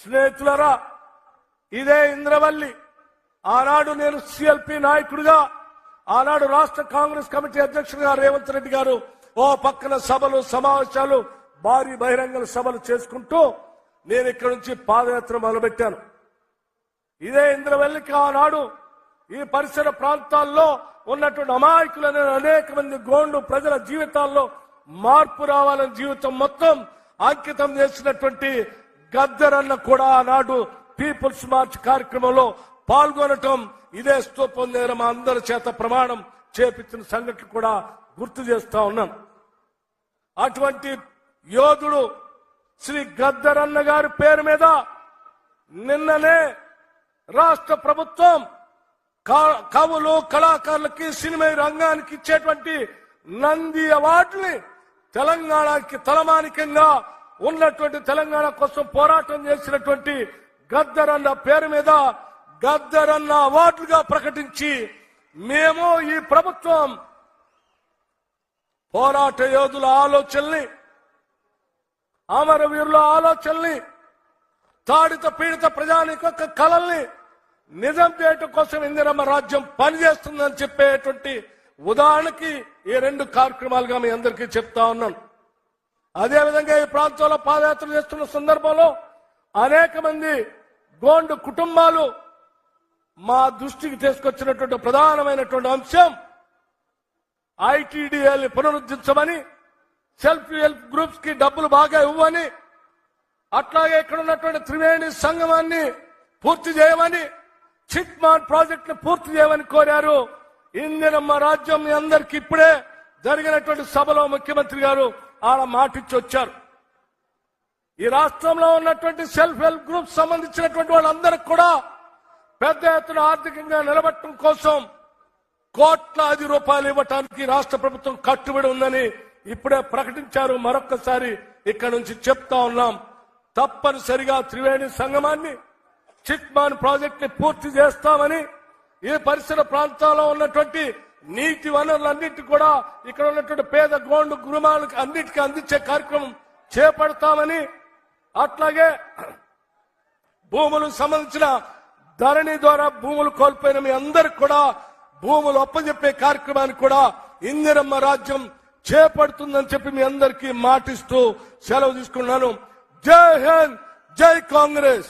స్నేహితులరా ఇదే ఇంద్రవల్లి. ఆనాడు నేను సిఎల్పి నాయకుడిగా ఆనాడు రాష్ట్ర కాంగ్రెస్ కమిటీ అధ్యక్షుడిగా రేవంత్ రెడ్డి గారు ఓ పక్కన సభలు సమావేశాలు భారీ బహిరంగ సభలు చేసుకుంటూ నేను ఇక్కడి నుంచి పాదయాత్ర మొదలుపెట్టాను. ఇదే ఇంద్రవెల్లికి ఆనాడు ఈ పరిసర ప్రాంతాల్లో ఉన్నటువంటి అమాయకులనే అనేక మంది గోండు ప్రజల జీవితాల్లో మార్పు రావాలని జీవితం మొత్తం అంకితం చేసినటువంటి గద్దరన్న కూడా ఆనాడు పీపుల్స్ మార్చ్ కార్యక్రమంలో పాల్గొనటం ఇదే స్తూపం దగ్గర మా అందరి చేత ప్రమాణం చేపించిన సంగతి కూడా గుర్తు చేస్తా ఉన్నాను అటువంటి యోధుడు శ్రీ గద్దరన్న గారి పేరు మీద నిన్ననే రాష్ట్ర ప్రభుత్వం కవులు కళాకారులకి సినిమా రంగానికి ఇచ్చేటువంటి నంది అవార్డుని తెలంగాణకి తలమానికంగా ఉన్నటువంటి తెలంగాణ కోసం పోరాటం చేసినటువంటి గద్దర్ అన్న పేరు మీద గద్దరన్న అవార్డులుగా ప్రకటించి మేము ఈ ప్రభుత్వం పోరాట యోధుల ఆలోచనల్ని అమరవీరుల ఆలోచనల్ని తాడిత పీడిత ప్రజానికొక్క కళల్ని నిజం చేయటం కోసం ఇందిరమ్మ రాజ్యం పనిచేస్తుందని చెప్పేటువంటి ఉదాహరణకి ఈ రెండు కార్యక్రమాలుగా మీ అందరికీ చెప్తా ఉన్నాను. అదేవిధంగా ఈ ప్రాంతంలో పాదయాత్ర చేస్తున్న సందర్భంలో అనేక మంది గోండు కుటుంబాలు మా దృష్టికి తీసుకొచ్చినటువంటి ప్రధానమైనటువంటి అంశం ఐటీడీఎల్ పునరుద్ధరించమని సెల్ఫ్ హెల్ప్ గ్రూప్స్కి డబ్బులు బాగా ఇవ్వని అట్లాగే ఇక్కడ ఉన్నటువంటి త్రివేణి సంగమాన్ని పూర్తి చేయమని చిట్ మాట్ ప్రాజెక్ట్ని పూర్తి చేయమని కోరారు. ఇందిరమ్మ రాజ్యం మీ అందరికి ఇప్పుడే జరిగినటువంటి సభలో ముఖ్యమంత్రి గారు ఆడ మాటిచ్చి వచ్చారు ఈ రాష్ట్రంలో ఉన్నటువంటి సెల్ఫ్ హెల్ప్ గ్రూప్ సంబంధించినటువంటి వాళ్ళందరికి కూడా పెద్ద ఎత్తున ఆర్థికంగా నిలబట్టడం కోసం కోట్లాది రూపాయలు ఇవ్వటానికి రాష్ట్ర ప్రభుత్వం కట్టుబడి ఉందని ఇప్పుడే ప్రకటించారు. మరొక్కసారి ఇక్కడ నుంచి చెప్తా ఉన్నాం. తప్పనిసరిగా త్రివేణి సంగమాన్ని చిట్మాన్ ప్రాజెక్ట్ని పూర్తి చేస్తామని ఈ పరిసర ప్రాంతాల్లో ఉన్నటువంటి నీటి వనరులన్నింటి కూడా ఇక్కడ ఉన్నటువంటి పేద గోండు గృహాలకు అన్నిటికీ అందించే కార్యక్రమం చేపడతామని అట్లాగే భూములకు సంబంధించిన ధరణి ద్వారా భూములు కోల్పోయిన మీ అందరికి కూడా భూములు అప్పజెప్పే కార్యక్రమాన్ని కూడా ఇందిరమ్మ రాజ్యం చేపడుతుందని చెప్పి మీ అందరికీ మాటిస్తూ సెలవు తీసుకున్నాను. జై హింద్ జై కాంగ్రెస్!